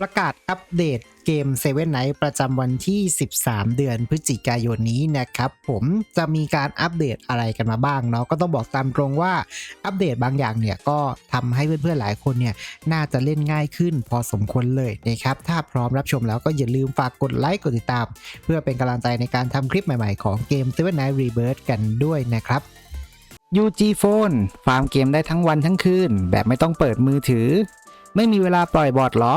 ประกาศอัปเดตเกม Seven Night ประจำวันที่ 13 เดือนพฤศจิกายนนี้นะครับ ผมจะมีการอัปเดตอะไรกันมาบ้างเนาะก็ต้องบอกตามตรงว่าอัปเดตบางอย่างเนี่ยก็ทำให้เพื่อนๆหลายคนเนี่ยน่าจะเล่นง่ายขึ้นพอสมควรเลยนะครับ ถ้าพร้อมรับชมแล้วก็อย่าลืมฝากกดไลค์กดติดตาม เพื่อเป็นกำลังใจในการทำคลิปใหม่ๆของเกม Seven Night Rebirth กันด้วยนะครับ UG Phone ฟาร์มเกมได้ทั้งวันทั้งคืนแบบไม่ต้องเปิดมือถือ ไม่มีเวลาปล่อยบอทเหรอ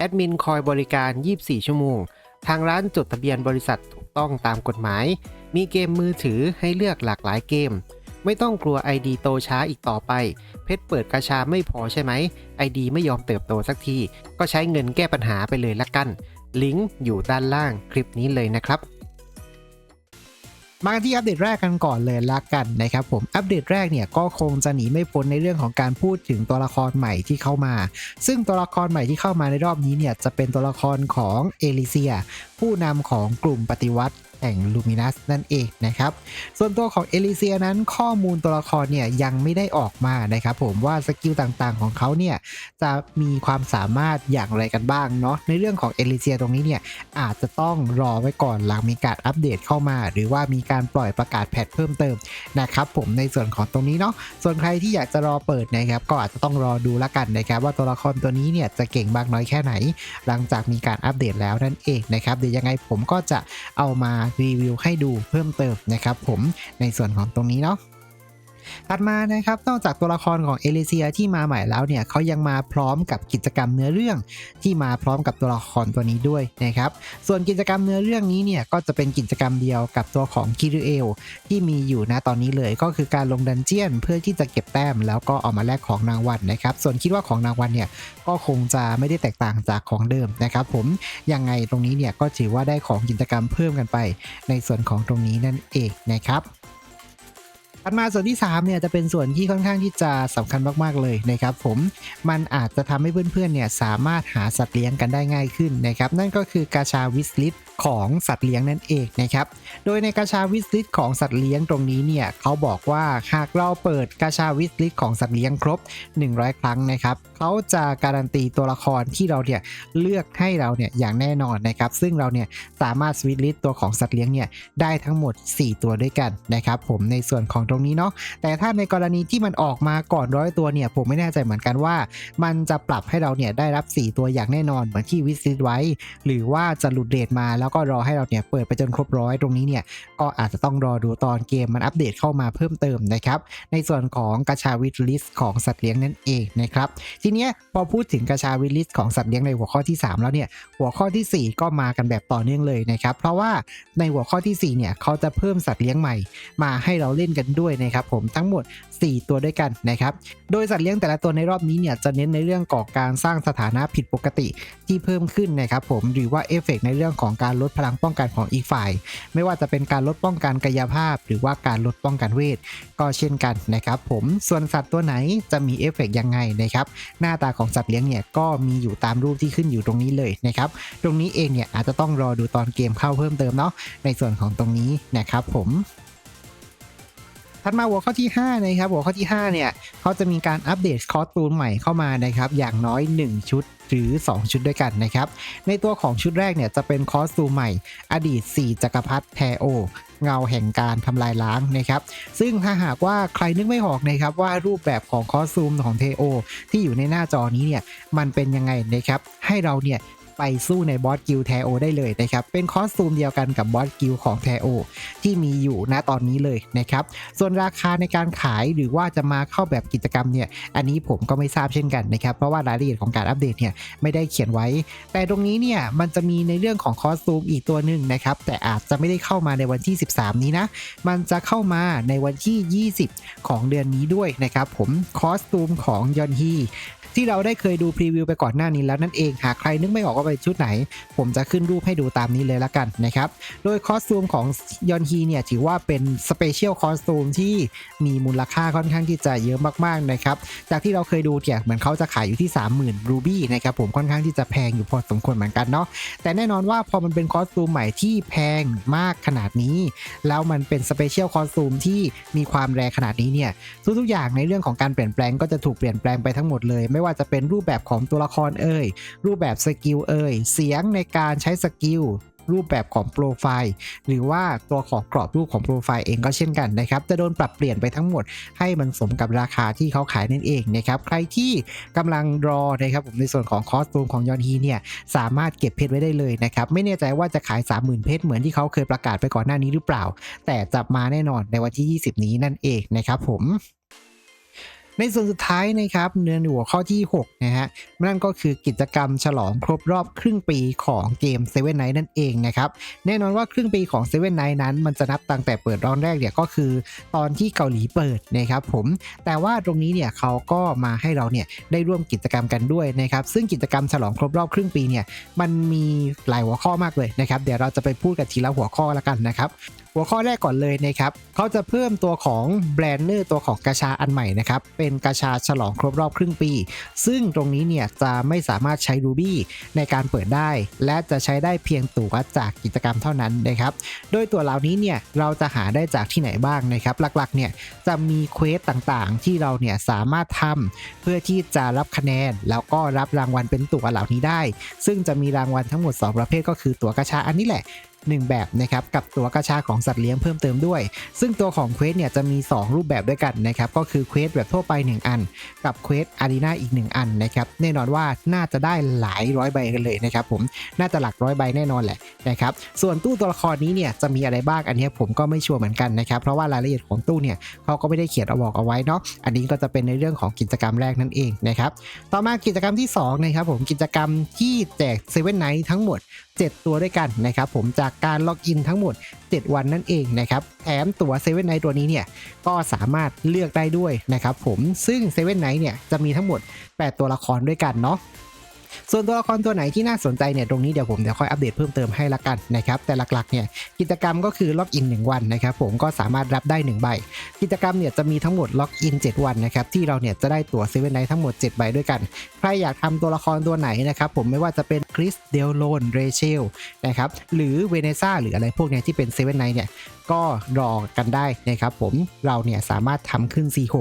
แอดมินคอยบริการ 24 ชั่วโมง ทางร้านจดทะเบียนบริษัทถูกต้องตามกฎหมาย มีเกมมือถือให้เลือกหลากหลายเกม ไม่ต้องกลัว ID โตช้าอีกต่อไป เพชรเปิดกระชาไม่พอใช่ไหม ID ไม่ยอมเติบโตสักที ก็ใช้เงินแก้ปัญหาไปเลยละกัน ลิงก์อยู่ด้านล่างคลิปนี้เลยนะครับ มาที่อัปเดตแรกกันก่อนเลยละกันนะครับผมอัปเดตแรกเนี่ยก็คงจะหนีไม่พ้นในเรื่องของการพูดถึงตัวละครใหม่ที่เข้ามา ซึ่งตัวละครใหม่ที่เข้ามาในรอบนี้เนี่ยจะเป็นตัวละครของเอลิเซีย ผู้นำของกลุ่มปฏิวัติ แห่งลูมินัสนั่นเองนะครับ ส่วนตัวของเอลิเซียนั้นข้อมูลตัวละครเนี่ยยังไม่ได้ออกมานะครับผมว่าสกิลต่างๆของเขาเนี่ยจะมีความสามารถอย่างไรกันบ้างเนาะในเรื่องของเอลิเซียตรงนี้เนี่ยอาจจะต้องรอไว้ก่อนหลังมีการอัปเดตเข้ามา หรือว่ามีการปล่อยประกาศแพทเพิ่มเติมนะครับผมในส่วนของตรงนี้เนาะส่วนใครที่อยากจะรอเปิดนะครับก็อาจจะต้องรอดูละกันนะครับว่าตัวละครตัวนี้เนี่ยจะเก่งมากน้อยแค่ไหน หลังจากมีการอัปเดตแล้วนั่นเองนะครับเดี๋ยวยังไงผมก็จะเอามารีวิวให้ดูเพิ่มเติมนะครับผมในส่วนของตรงนี้เนาะ ถัดมานะครับนอกจากตัวละครของเอลิเซียที่มาใหม่แล้วเนี่ยเขายังมาพร้อมกับกิจกรรมเนื้อเรื่องที่มาพร้อมกับตัวละครตัวนี้ด้วยนะครับส่วนกิจกรรมเนื้อเรื่องนี้เนี่ยก็จะเป็นกิจกรรมเดียวกับตัวของคิริเอลที่มีอยู่นะตอนนี้เลยก็คือการลงดันเจียนเพื่อที่จะเก็บแต้ม แล้วก็เอามาแลกของรางวัลนะครับ ส่วนคิดว่าของรางวัลเนี่ยก็คงจะไม่ได้แตกต่างจากของเดิมนะครับ ผมยังไงตรงนี้เนี่ยก็ถือว่าได้ของกิจกรรมเพิ่มกันไป ในส่วนของตรงนี้นั่นเองนะครับ ถัดมาส่วนที่3เนี่ยจะเป็นส่วนที่ค่อนข้างที่จะสำคัญมากๆเลยนะครับผมมันอาจจะทำให้เพื่อนๆเนี่ยสามารถหาสัตว์เลี้ยงกันได้ง่ายขึ้นนะครับนั่นก็คือกาชาวิสลิต ของสัตว์เลี้ยงนั่นเองนะครับ โดยในกาชาวิสลิตของสัตว์เลี้ยงตรงนี้เนี่ยเขาบอกว่าหากเราเปิดกาชาวิสลิตของสัตว์เลี้ยงครบ 100 ครั้งนะครับเขาจะการันตีตัวละครที่เราเนี่ยเลือกให้เราเนี่ยอย่างแน่นอนนะครับ ซึ่งเราเนี่ยสามารถสวิตลิสตัวของสัตว์เลี้ยงเนี่ยได้ทั้งหมด 4 ตัวด้วยกันนะครับ ผมในส่วนของตรงนี้เนาะแต่ถ้าในกรณีที่มันออกมาก่อนร้อยตัวเนี่ยผมไม่แน่ใจเหมือนกันว่า มันจะปรับให้เราเนี่ยได้รับ 4 ตัวอย่างแน่นอนเหมือนที่วิสลิตไว้ หรือว่าจะหลุดเดทมาแล้วก็รอให้เราเนี่ยเปิดไปจนครบร้อยตรงนี้เนี่ยก็อาจจะต้องรอดูตอนเกมมันอัปเดตเข้ามาเพิ่มเติมนะครับ ในส่วนของกระชาวิทลิสของสัตว์เลี้ยงนั่นเองนะครับ ทีเนี้ยพอพูดถึงกระชาวิทลิสของสัตว์เลี้ยงในหัวข้อที่ 3 แล้วเนี่ยหัวข้อทีสี่ 4 ก็มากันแบบต่อเนื่องเลยนะครับ เพราะว่าในหัวข้อทีสี่4เนี่ยเขาจะเพิ่มสัตว์เลี้ยงใหม่ มาให้เราเล่นกันด้วยนะครับผมทั้งหมด 4 ตัวด้วยกันนะครับ โดยสัตว์เลี้ยงแต่ละตัวในรอบนี้เนี่ยจะเน้นในเรื่องของการสร้างสถานะผิดปกติที่เพิ่มขึ้นนะครับผมหรือว่าเอฟเฟกในเรื่องของการลดพลังป้องกันของอีกฝ่าย ไม่ว่าจะเป็นการลดป้องกันกายภาพ หรือว่าการลดป้องกันเวท ก็เช่นกันนะครับผมส่วนสัตว์ตัวไหนจะมีเอฟเฟกยังไงนะครับหน้าตาของสัตว์เลี้ยงเนี่ยก็มีอยู่ตามรูปที่ขึ้นอยู่ตรงนี้เลยนะครับตรงนี้เองเนี่ยอาจจะต้องรอดูตอนเกมเข้าเพิ่มเติมเนาะในส่วนของตรงนี้นะครับผม ถัดมาหัวข้อที่ 5 นะครับ หัวข้อที่ 5 เนี่ยเขาจะมีการอัปเดตคอสตูมใหม่เข้ามานะครับ อย่างน้อย 1 ชุดหรือ 2 ชุดด้วยกันนะครับ ในตัวของชุดแรกเนี่ยจะเป็นคอสตูมใหม่ อดีต 4 จักรพรรดิแทโอ เงาแห่งการทำลายล้างนะครับ ซึ่งถ้าหากว่าใครนึกไม่ออกนะครับว่ารูปแบบของคอสตูมของเทโอ ที่อยู่ในหน้าจอนี้เนี่ยมันเป็นยังไงนะครับ ให้เราเนี่ย ไปสู้ในบอสกิลแทโอได้เลยนะครับ เป็นคอสตูมเดียวกันกับบอสกิลของแทโอที่มีอยู่ณตอนนี้เลยนะครับ ส่วนราคาในการขายหรือว่าจะมาเข้าแบบกิจกรรมเนี่ย อันนี้ผมก็ไม่ทราบเช่นกันนะครับ เพราะว่ารายละเอียดของการอัปเดตเนี่ยไม่ได้เขียนไว้ แต่ตรงนี้เนี่ยมันจะมีในเรื่องของคอสตูมอีกตัวหนึ่งนะครับ แต่อาจจะไม่ได้เข้ามาในวันที่ 13 นี้นะ มันจะเข้ามาในวันที่ 20 ของเดือนนี้ด้วยนะครับ ผมคอสตูมของยอนฮีที่เราได้เคยดูพรีวิวไปก่อนหน้านี้แล้วนั่นเอง หากใครนึกไม่ออกว่าเป็นชุดไหน ผมจะขึ้นรูปให้ดูตามนี้เลยละกันนะครับ โดยคอสตูมของยอนฮีเนี่ยถือว่าเป็นสเปเชียลคอสตูมที่มีมูลค่าค่อนข้างที่จะเยอะมากๆนะครับ จากที่เราเคยดูเนี่ยเหมือนเขาจะขายอยู่ที่ 30,000 รูบี้นะครับผมค่อนข้างที่จะแพงอยู่พอสมควรเหมือนกันเนาะแต่แน่นอนว่าพอมันเป็นคอสตูมใหม่ที่แพงมากขนาดนี้ แล้วมันเป็นสเปเชียลคอสตูมที่มีความแรงขนาดนี้เนี่ยทุกๆอย่างในเรื่องของการเปลี่ยนแปลงก็จะถูกเปลี่ยนแปลงไปทั้งหมดเลย ไม่ว่าจะเป็นรูปแบบของตัวละครเอ่ยรูปแบบสกิลเอ่ยเสียงในการใช้สกิลรูปแบบของโปรไฟล์ หรือว่าตัวของกรอบรูปของโปรไฟล์เองก็เช่นกันนะครับจะโดนปรับเปลี่ยนไปทั้งหมดให้มันสมกับราคาที่เขาขายนั่นเองนะครับใครที่กำลังรอนะครับผมในส่วนของคอสตูมของยอนฮีเนี่ยสามารถเก็บเพชรไว้ได้เลยนะครับไม่แน่ใจว่าจะขาย 30,000 เพชรเหมือนที่เขาเคยประกาศไปก่อนหน้านี้หรือเปล่า แต่จะมาแน่นอนในวันที่ 20 นี้นั่นเองนะครับผม ในส่วนสุดท้ายนะครับเนื้อหัวข้อที่ 6 นะฮะนั่นก็คือกิจกรรมฉลองครบรอบครึ่งปีของเกม Seven Night นั่นเองนะครับ แน่นอนว่าครึ่งปีของ Seven Night นั้น มันจะนับตั้งแต่เปิดรอนแรกเนี่ยก็คือ ตอนที่เกาหลีเปิดนะครับผมแต่ว่าตรงนี้เนี่ยเขาก็มาให้เราเนี่ยได้ร่วมกิจกรรมกันด้วยนะครับ ซึ่งกิจกรรมฉลองครบรอบครึ่งปีเนี่ยมันมีหลายหัวข้อมากเลยนะครับ เดี๋ยวเราจะไปพูดกันทีละหัวข้อละกันนะครับหัวข้อแรกก่อนเลยนะครับเขาจะเพิ่มตัวของแบรนเนอร์ตัวของกาชาอันใหม่นะครับเป็นกาชาฉลองครบรอบครึ่งปี ซึ่งตรงนี้เนี่ยจะไม่สามารถใช้รูบี้ในการเปิดได้ และจะใช้ได้เพียงตั๋วจากกิจกรรมเท่านั้นนะครับโดยตัวเหล่านี้เนี่ยเราจะหาได้จากที่ไหนบ้างนะครับ หลักๆเนี่ยจะมีเควสต่างๆ ที่เราเนี่ยสามารถทำเพื่อที่จะรับคะแนน แล้วก็รับรางวัลเป็นตั๋วเหล่านี้ได้ ซึ่งจะมีรางวัลทั้งหมด 2 ประเภทก็คือตั๋วกาชาอันนี้แหละ 1 แบบนะครับกับตัวกระชาของสัตว์เลี้ยงเพิ่มเติมด้วย ซึ่งตัวของเควสเนี่ยจะมี 2 รูปแบบด้วยกันนะครับก็คือเควสแบบทั่วไป 1 อัน กับเควสอารีนาอีก 1 อันนะครับแน่นอนว่าน่าจะได้หลายร้อยใบกันเลยนะครับผมน่าจะหลักร้อยใบแน่นอนแหละนะครับส่วนตู้ตัวละครนี้เนี่ยจะมีอะไรบ้างอันนี้ผมก็ไม่ชัวร์เหมือนกันนะครับเพราะว่ารายละเอียดของตู้เนี่ยเขาก็ไม่ได้เขียนเอาบอกเอาไว้เนาะอันนี้ก็จะเป็นในเรื่องของกิจกรรมแรกนั่นเองนะครับต่อมากิจกรรมที่สองนะครับผมกิจกรรมที่แจกเซเว่นไนท์ทั้งหมด 7 ตัวด้วยกันนะครับผมจากการล็อกอินทั้งหมด 7 วันนั่นเองนะครับแถมตัวเซเว่นไนท์ตัวนี้เนี่ยก็สามารถเลือกได้ด้วยนะครับผมซึ่งเซเว่นไนท์เนี่ยจะมีทั้งหมด 8 ตัวละครด้วยกันเนาะ ส่วนตัวละครตัวไหนที่น่าสนใจเนี่ยตรงนี้เดี๋ยวผมเดี๋ยวค่อยอัปเดตเพิ่มเติมให้ละกันนะครับแต่หลักๆเนี่ยกิจกรรมก็คือล็อกอิน1วันนะครับผมก็สามารถรับได้1ใบกิจกรรมเนี่ยจะมีทั้งหมดล็อกอิน7วันนะครับที่เราเนี่ยจะได้ตั๋วเซเว่นไนท์ทั้งหมด7ใบด้วยกัน ใครอยากทำตัวละครตัวไหนนะครับผมไม่ว่าจะเป็นคริสเดลโลนเรเชลนะครับหรือเวเนซ่าหรืออะไรพวกเนี้ยที่เป็นเซเว่นไนท์เนี่ย ก็รอกันได้นะครับผมเราเนี่ยสามารถทำขึ้น C6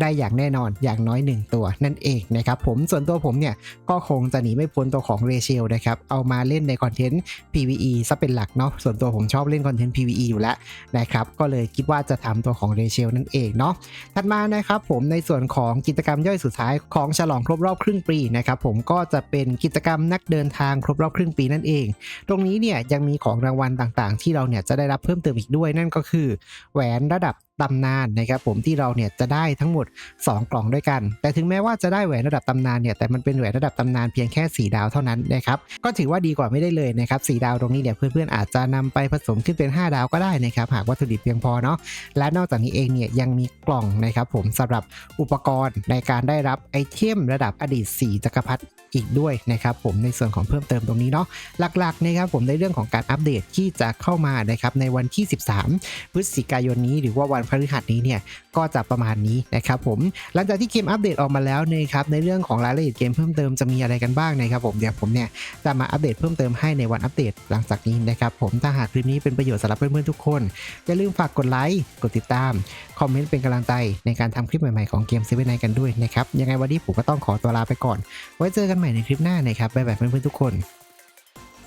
ได้อย่างแน่นอนอย่างน้อย 1 ตัวนั่นเองนะครับผมส่วนตัวผมเนี่ยก็คงจะหนีไม่พ้นตัวของเรเชลนะครับเอามาเล่นในคอนเทนต์ PVE ซะเป็นหลักเนาะส่วนตัวผมชอบเล่นคอนเทนต์ PVE อยู่แล้วนะครับก็เลยคิดว่าจะทำตัวของเรเชลนั่นเองเนาะถัดมานะครับผมในส่วนของกิจกรรมย่อยสุดท้ายของฉลองครบรอบครึ่งปีนะครับผมก็จะเป็นกิจกรรมนักเดินทางครบรอบครึ่งปีนั่นเอง ตรงนี้เนี่ยยังมีของรางวัลต่างๆ ที่เราเนี่ยจะได้รับเพิ่มเติมอีกด้วยนั่นก็คือ แหวนระดับ ตำนานนะครับผมที่เราเนี่ยจะได้ทั้งหมด 2 กล่องด้วยกัน แต่ถึงแม้ว่าจะได้แหวนระดับตำนานเนี่ยแต่มันเป็นแหวนระดับตำนานเพียงแค่ 4 ดาวเท่านั้นนะครับก็ถือว่าดีกว่าไม่ได้เลยนะครับสดาวตรงนี้เนี่ยเพื่อนๆอาจจะนำไปผสมขึ้นเป็น 5 ดาวก็ได้นะครับหากวัตถุดิบเพียงพอเนาะและนอกจากนี้เองเนี่ยยังมีกล่องนะครับผมสำหรับอุปกรณ์ในการได้รับไอเทมระดับอดีต4จักรพรรดิอีกด้วยนะครับผมในส่วนของเพิ่มเติมตรงนี้เนาะหลักๆนะครับผมในเรื่องของการอัปเดตที่จะเข้ามานะครับในวันที่ 13 พฤศจิกายนนี้หรือว่าวันพฤหัสนี้เนี่ยก็จะประมาณนี้นะครับผมหลังจากที่เกมอัปเดตออกมาแล้วนะครับในเรื่องของรายละเอียดเกมเพิ่มเติมจะมีอะไรกันบ้างนะครับผมเดี๋ยวผมเนี่ยจะมาอัปเดตเพิ่มเติมให้ในวันอัปเดตหลังจากนี้นะครับผมถ้าหากคลิปนี้เป็นประโยชน์สำหรับเพื่อนๆทุกคน อย่าลืมฝากกดไลค์กดติดตาม คอมเมนต์เป็นกำลังใจในการทำคลิปใหม่ๆของเกมเซเว่นไนกันด้วยนะครับยังไงวันนี้ผมก็ต้องขอตัวลาไปก่อน ไว้เจอกันใหม่ในคลิปหน้านะครับบ๊ายบายเพื่อนๆทุกคน